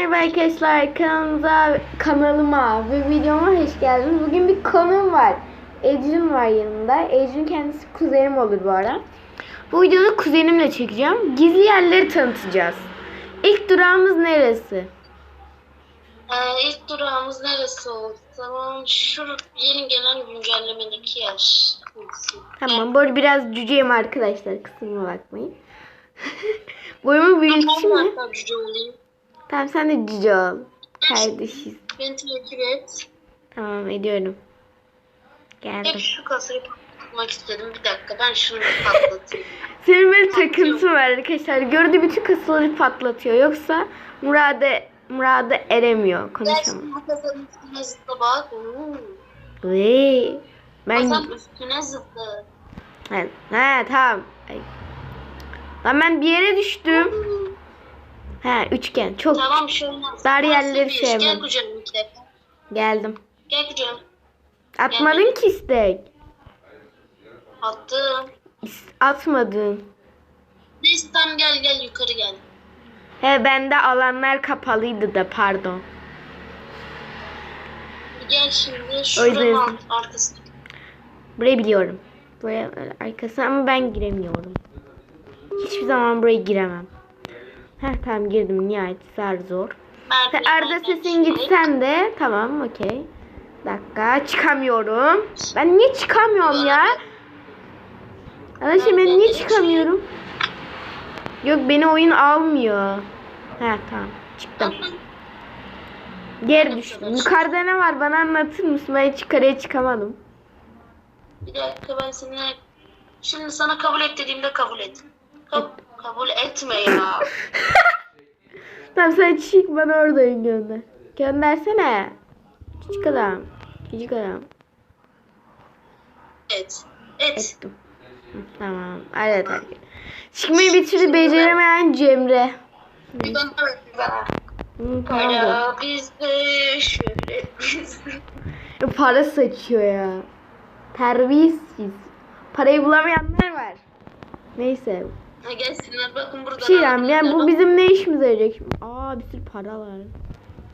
Merhaba arkadaşlar kanalımıza, kanalıma ve videoma hoş geldiniz. Bugün bir konuğum var. Ecrin var yanımda. Ecrin kendisi kuzenim olur bu ara. Bu videoda kuzenimle çekeceğim. Gizli yerleri tanıtacağız. İlk durağımız neresi? Ee, ilk durağımız neresi oldu? Tamam şu yeni gelen güncellemedeki yer. Tamam bu arada biraz cüceyim arkadaşlar. Kusuruma bakmayın. Boyumu büyüteyim mi? Ben cüce olayım. Tamam sen de cüce ol. Kardeşiz. Beni takip et. Tamam ediyorum. Hep Geldim. şu kasayı patlatmak istedim. Bir dakika ben şunu bir patlatayım. Senin böyle takıntı var arkadaşlar. Gördüğü bütün kasaları patlatıyor. Yoksa Murad'a Murad'a eremiyor. Konuşamam. şimdi bu kasanın üstüne zıpla bak. Vay. Ben Kasanın üstüne zıpla. ha, ha tamam. Ay. Lan ben bir yere düştüm. Ha üçgen. Çok Tamam şöyle. Dar yerleri Nasıl bir iş? sevmem. Gel kucağıma iki dakika. geldim. Gel kucağıma. Atmadın ki istek. Attım. Atmadın. Neyse tamam gel gel yukarı gel. He bende alanlar kapalıydı da pardon. Gel şimdi şuranın arkasına. Burayı biliyorum. Buraya böyle arkası ama ben giremiyorum. Hiçbir zaman buraya giremem. Heh tamam girdim nihayet zar zor. Ve Merdivenlerden Arda sesin gitsen de tamam okey. Dakika çıkamıyorum. Ben niye çıkamıyorum ya? Arkadaşlar ben niye çıkamıyorum? Yok beni oyun almıyor. Ha tamam çıktım. Geri düştüm. Yukarıda ne var bana anlatır mısın? Ben yukarıya çıkamadım. Bir dakika ben seni şimdi sana kabul et dediğimde kabul et. Ka- kabul etme ya. Tamam sen çık bana oradan gönder. Göndersene. Küçük adam. Küçük adam. Et. Et. Ettim. Tamam. Hadi. Çıkmayı bir türlü beceremeyen Cemre. Bir bana ver, bir bana. Hı, tamam. da. Ya biz de şöyle biz de. Para saçıyor ya. Terbiyesiz. Parayı bulamayanlar var. Neyse. Ha gelsinler bakın burada. Bir şey diyeceğim. Yani bu bizim ne işimize yarayacak şimdi? Aa bir sürü para var.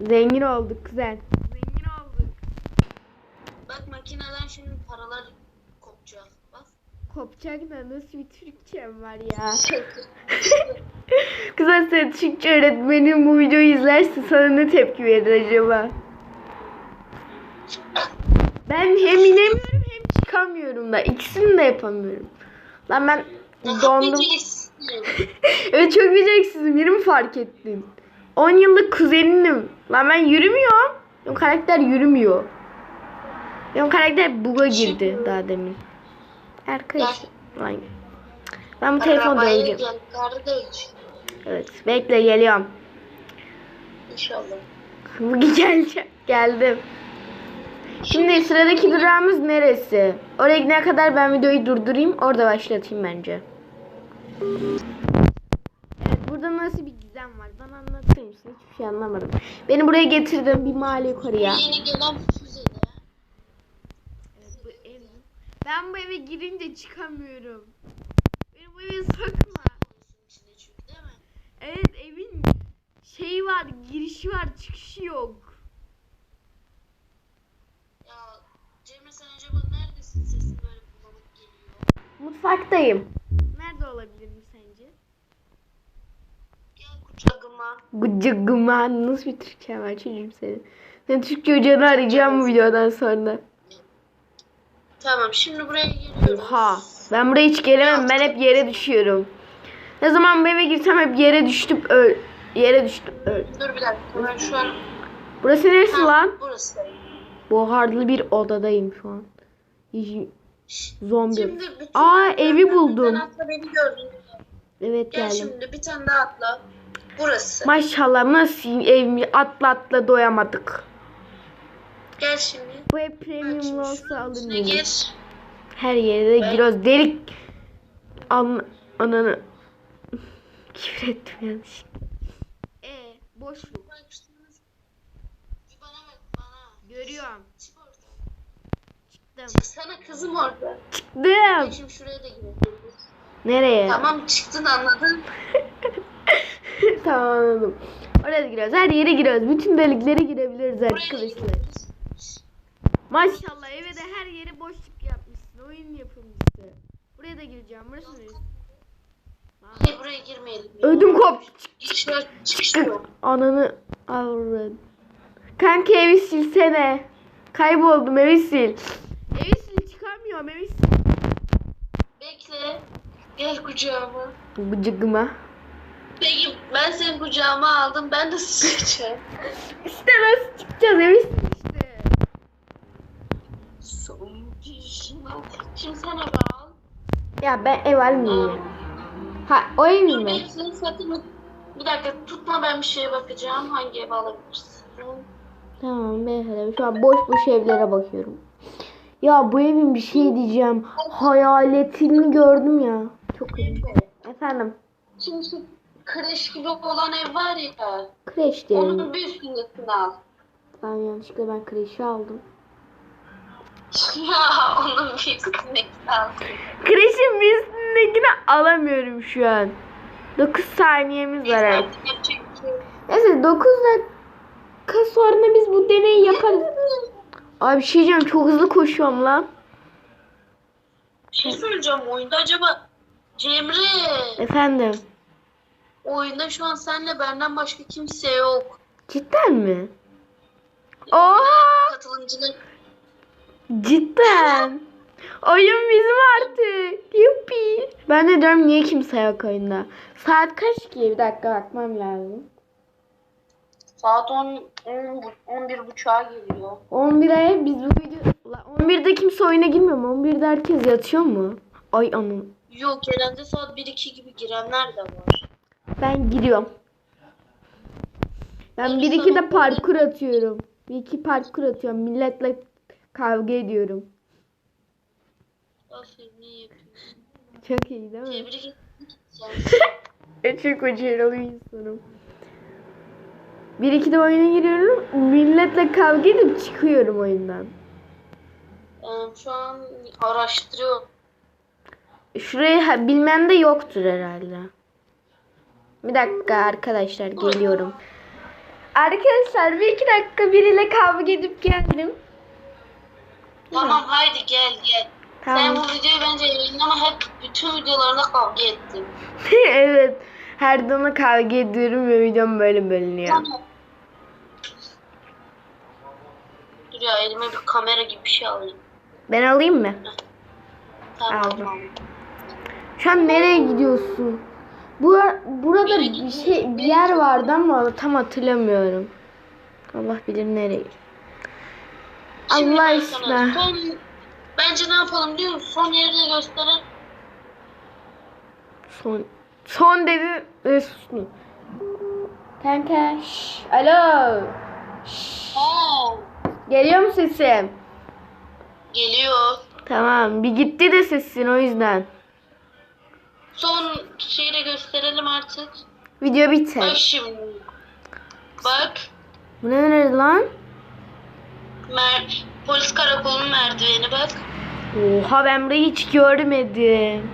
Zengin olduk güzel. Zengin olduk. Bak makineden şimdi paralar kopacak. Bak. Kopacak da nasıl bir Türkçem var ya. Kızlar sen Türkçe öğretmenim bu videoyu izlerse sana ne tepki verir acaba? Ben hem inemiyorum hem çıkamıyorum da. İkisini de yapamıyorum. Lan ben dondum. Evet çok beceriksizim. Yeri mi fark ettin? 10 yıllık kuzeninim. Lan ben yürümüyorum. Benim karakter yürümüyor. Benim karakter buga girdi daha demin. Arkadaşlar. Lan. Ben bu telefonu döveceğim. Evet. Bekle geliyorum. İnşallah. Bugün geleceğim. Geldim. Şimdi sıradaki durağımız neresi? Oraya gidene kadar ben videoyu durdurayım. Orada başlatayım bence. Evet burada nasıl bir gizem var? Bana anlatır mısın? Hiçbir şey anlamadım. Beni buraya getirdin bir mahalle yukarıya. Yeni gelen füzede. Evet, bu ev. Ben bu eve girince çıkamıyorum. Beni bu eve sokma. Evet evin şeyi var, girişi var, çıkışı yok. Ya Cemre sen acaba neredesin? Sesin böyle bulanık geliyor. Mutfaktayım. Nerede olabilirim sence? Kucağıma. Gıcıgıma nasıl bir Türkçe var çocuğum senin. Sen Türkçe hocanı arayacağım bu videodan sonra. Tamam şimdi buraya geliyoruz. Oha. Ben buraya hiç gelemem. Ben hep yere düşüyorum. Ne zaman bu eve girsem hep yere düştüm öl. Yere düştüm öl. Dur bir dakika ben şu an... Burası neresi Ha, lan? Burası. Buharlı bir odadayım şu an. Zombi. Aa evi buldum. atla beni gördün. Evet Gel geldim. şimdi bir tane daha atla. Burası. Maşallah nasıl evimi atla atla doyamadık. Gel şimdi. Bu ev premium şimdi olsa gir. Her yere de giriyoruz. Delik. An ananı. Küfür ettim. E. Bir bana bak bana. Görüyorum. Çıktım. Çıksana kızım orada. Çıktım. Şimdi şuraya da girelim. Nereye? Tamam çıktın anladın. tamam anladım. Oraya da giriyoruz. Her yere giriyoruz. Bütün deliklere girebiliriz arkadaşlar. Maşallah eve de her yere boşluk yapmışsın. Oyun yapımcısı. Buraya da gireceğim. Burası neresi? Hayır buraya girmeyelim. Ödüm koptu. Girişler çıkışıyor. Ananı avradın. Kanka evi silsene. Kayboldum. Evi sil evi sil. Bekle. Gel kucağıma. Gıcıkma. Peki ben senin kucağıma aldım. Ben de sıkacağım. İşte nasıl çıkacağız sil işte. Son. Şimdi eve al. Ya ben ev almayayım. Ha o ev Dur bekle satın. Bir dakika tutma ben bir şeye bakacağım. Hangi ev alabilirsin? Tamam ben şu an boş boş evlere bakıyorum. Ya bu evin bir şey diyeceğim. Hayaletini gördüm ya. Çok iyi. Efendim. Şimdi şu kreş gibi olan ev var ya. Kreş diyelim. Onun bir üstündesini al. Tamam yanlışlıkla ben kreşi aldım. Ya onun bir üstündekini al. Kreşin bir üstündekini alamıyorum şu an. 9 saniyemiz var artık. Şey. Neyse 9 dakika sonra biz bu deneyi yaparız. Abi bir şey diyeceğim çok hızlı koşuyorum lan. Bir şey söyleyeceğim oyunda acaba Cemre Efendim. oyunda şu an senle benden başka kimse yok. Cidden mi? Oha! Katılımcılar Cidden. Oyun bizim artık. Yuppi. Ben de diyorum niye kimse yok oyunda. Saat kaç ki? Bir dakika bakmam lazım. Saat 10, 10 11 buçuğa geliyor. 11'e biz bu video... Ulan 11'de kimse oyuna girmiyor mu? 11'de herkes yatıyor mu? Ay anam. Yok genelde saat 1-2 gibi girenler de var. Ben giriyorum. Ben bir iki de parkur atıyorum. Bir iki parkur atıyorum. Milletle kavga ediyorum. Aferin iyi yapıyorsun. Çok iyi değil mi? Tebrik ederim. Ben çok başarılı insanım. Bir iki de oyuna giriyorum. Milletle kavga edip çıkıyorum oyundan. Ben şu an araştırıyorum. Şurayı ha- bilmem de yoktur herhalde. Bir dakika arkadaşlar geliyorum. Arkadaşlar bir iki dakika biriyle kavga edip geldim. Tamam haydi gel gel. Sen Tamam. bu videoyu bence yayınlama hep bütün videolarında kavga ettin. evet. Her zaman kavga ediyorum ve videom böyle bölünüyor. Tamam. Dur ya elime bir kamera gibi bir şey alayım. Ben alayım mı? Tamam. Aldım. Şu an nereye gidiyorsun? Bu burada bir şey bir yer vardı ama tam hatırlamıyorum. Allah bilir nereye. Şimdi Allah ben sana aşkına. Son, bence ne yapalım biliyor musun? Son yerini gösteren Son son dedi ve sustum. Kanka şş, alo. Şş, Ha, geliyor mu sesim? geliyor. Tamam bir gitti de sesin o yüzden. Son şeyi de gösterelim artık. Video Bak biter. şimdi. Bak. Bu ne nerede lan? Mer polis karakolunun merdiveni bak. Oha ben burayı hiç görmedim.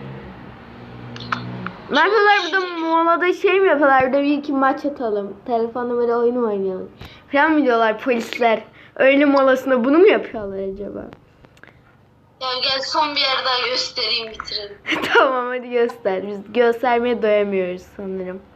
Ne yapıyorlar burada molada şey mi yapıyorlar? Burada bir iki maç atalım. Telefonda böyle oyun oynayalım? Falan mı diyorlar polisler? Öğle molasında bunu mu yapıyorlar acaba? Yani gel son bir yer daha göstereyim bitirelim. tamam hadi göster. Biz göstermeye doyamıyoruz sanırım.